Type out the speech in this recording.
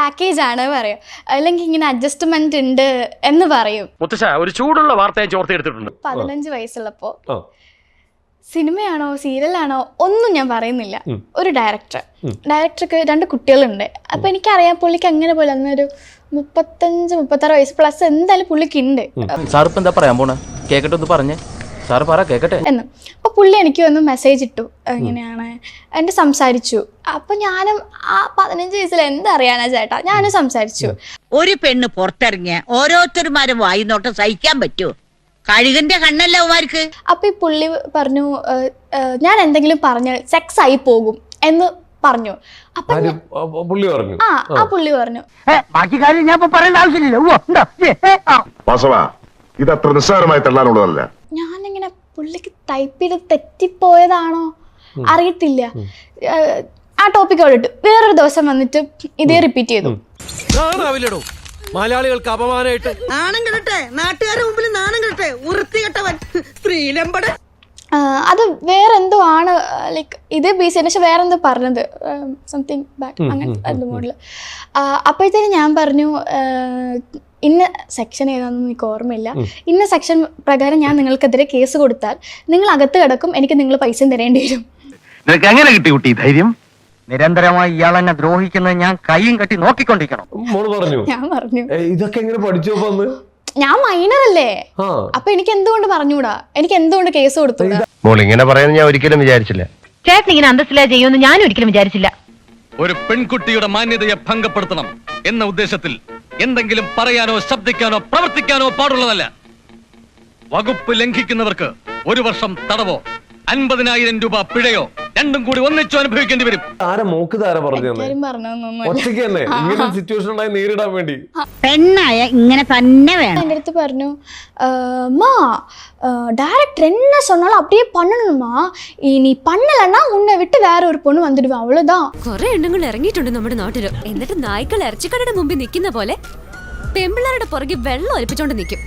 Package ആണ് പറയും അല്ലെങ്കിൽ ഇങ്ങനെ അഡ്ജസ്റ്റ്മെന്റ് ഉണ്ട് എന്ന് പറയും. ഒരു ചൂടുള്ള വാർത്തയെ എടുത്തിട്ടുണ്ട്. പതിനഞ്ച് വയസ്സുള്ളപ്പോ സിനിമയാണോ സീരിയലാണോ ഒന്നും ഞാൻ പറയുന്നില്ല. ഒരു ഡയറക്ടർ ഡയറക്ടർക്ക് രണ്ട് കുട്ടികളുണ്ട്. അപ്പൊ എനിക്കറിയാം പുള്ളിക്ക് അങ്ങനെ പോലെ അന്നൊരു മുപ്പത്തഞ്ച് മുപ്പത്താറ് വയസ്സ് പ്ലസ് എന്തായാലും പുള്ളിക്ക് ഉണ്ട് സാർ ഇപ്പൊ എന്താ പറയാൻ പോണേ? കേക്കട്ടെ ഒന്ന് പറഞ്ഞേ. സാർ പറ കേക്കട്ടെ. എന്ന്. അപ്പൊ പുള്ളി എനിക്ക് വന്ന് മെസ്സേജ് ഇട്ടു. എങ്ങനെയാണ്? എന്റെ സംസാരിച്ചു. അപ്പൊ ഞാനും ആ പതിനഞ്ച് വയസ്സിൽ എന്തറിയാനാ ചേട്ടാ? ഞാനും സംസാരിച്ചു. ഒരു പെണ്ണ് പുറത്തിറങ്ങിയ ഓരോരുത്തരുമാരും വായിന്നോട്ടം സഹിക്കാൻ പറ്റുമോ കഴുകന്റെ കണ്ണല്ല അവന്മാർക്ക്? അപ്പൊ ഈ പുള്ളി പറഞ്ഞു "ഏഹ്, ഏഹ്, ഞാൻ എന്തെങ്കിലും പറഞ്ഞാൽ സെക്സ് ആയി പോകും എന്ന് പറഞ്ഞു. അപ്പൊ ഞാൻ- ആ, പുള്ളി പറഞ്ഞു. ആ ആ പുള്ളി പറഞ്ഞു. ബാക്കി കാര്യം ഞാൻ പറയേണ്ട ആവശ്യമില്ല. ഇത് അത്ര നിസ്സാരമായി തള്ളാനുള്ളതല്ല. ഞാനിങ്ങനെ പുള്ളിക്ക് ടൈപ്പ് ചെയ്ത് തെറ്റിപ്പോയതാണോ? അറിയത്തില്ല. ആ ടോപ്പിക് അവിടെ ഇട്ടു. വേറൊരു ദിവസം വന്നിട്ട് ഇതേ റിപ്പീറ്റ് ചെയ്തു. മലയാളികൾക്ക് അപമാനമായിട്ട് നാണം കെടട്ടെ. നാട്ടുകാരുടെ മുമ്പിൽ നാണം കെടട്ടെ. വൃത്തികെട്ടവൻ. സ്ത്രീലമ്പട. അത് വേറെന്തോ ആണ് ലൈക്ക് ഇതേ ബേസ് ചെയ്ത് പക്ഷെ വേറെന്തോ പറഞ്ഞത്. സംതിങ് ബാക്ക് അങ്ങനെ അപ്പോഴത്തേന് മോഡൽ. അപ്പോഴത്തേനും ഞാൻ പറഞ്ഞു ഇന്ന സെക്ഷൻ ഏതാണെന്ന് എനിക്ക് ഓർമ്മയില്ല. ഇന്ന സെക്ഷൻ പ്രകാരം ഞാൻ നിങ്ങൾക്കെതിരെ കേസ് കൊടുത്താൽ നിങ്ങൾ അകത്ത് കിടക്കും എനിക്ക് നിങ്ങൾ പൈസ തരേണ്ടി വരും. നിനക്ക് എങ്ങനെ കിട്ടി കുട്ടി ധൈര്യം? നിരന്തരമായി ഇയാൾ എന്നെ ദ്രോഹിക്കുന്നത് ഞാൻ കൈയും കെട്ടി നോക്കിക്കൊണ്ടിരിക്കണം. മോൾ പറഞ്ഞു. ഞാൻ പറഞ്ഞു. ഇതൊക്കെ എങ്ങനെ പഠിച്ചു ഞാൻ മൈനർ അല്ലേ? അപ്പൊ എനിക്ക് എന്തുകൊണ്ട് പറഞ്ഞുകൂടാ? എനിക്ക് എന്തുകൊണ്ട് കേസ് കൊടുത്തു മോൾ ഇങ്ങനെ പറയുന്നത് ഞാൻ ഒരിക്കലും വിചാരിച്ചില്ല. ചേട്ടൻ ഇങ്ങനെ അന്തസ്സിലാ ചെയ്യുമെന്ന് ഞാൻ ഒരിക്കലും വിചാരിച്ചില്ല. ഒരു പെൺകുട്ടിയുടെ മാന്യതയെ ഭംഗപ്പെടുത്തണം എന്ന ഉദ്ദേശത്തിൽ എന്തെങ്കിലും പറയാനോ ശബ്ദിക്കാനോ പ്രവർത്തിക്കാനോ പാടുള്ളതല്ല. വകുപ്പ് ലംഘിക്കുന്നവർക്ക് ഒരു വർഷം തടവോ അൻപതിനായിരം രൂപ പിഴയോ രണ്ടും കൂടി ഒന്നിച്ചു അനുഭവിക്കേണ്ടി വരും ആരാ മോക്ക് താര പറഞ്ഞു തന്നെ എല്ലാരും പറഞ്ഞൊന്നും ഒറ്റയ്ക്ക് തന്നെ ഇങ്ങനെ സിറ്റുവേഷൻ ഉണ്ടായി നേരിടാൻ വേണ്ടി പെണ്ണായ ഇങ്ങനെ തന്നെ വേണം എൻ്റെ അടുത്ത് പറഞ്ഞു மா டேரக்டர் என்ன சொன்னாலும் அப்படியே பண்ணணுமா நீ பண்ணலைன்னா உன்னை விட்டு வேற ஒரு பொண்ணு வந்துடுவேன் அவ்வளோதான் കുറെ എണ്ണങ്ങൾ ഇറങ്ങിയിട്ടുണ്ട് നമ്മുടെ നാട്ടില് എന്നിട്ട് നായ്ക്കൾ ഇറച്ചിക്കടയുടെ മുമ്പിൽ നിൽക്കുന്ന പോലെ പെമ്പിള്ളാരുടെ പുറകെ വെള്ളം ഒലിപ്പിച്ചോണ്ട് നിൽക്കും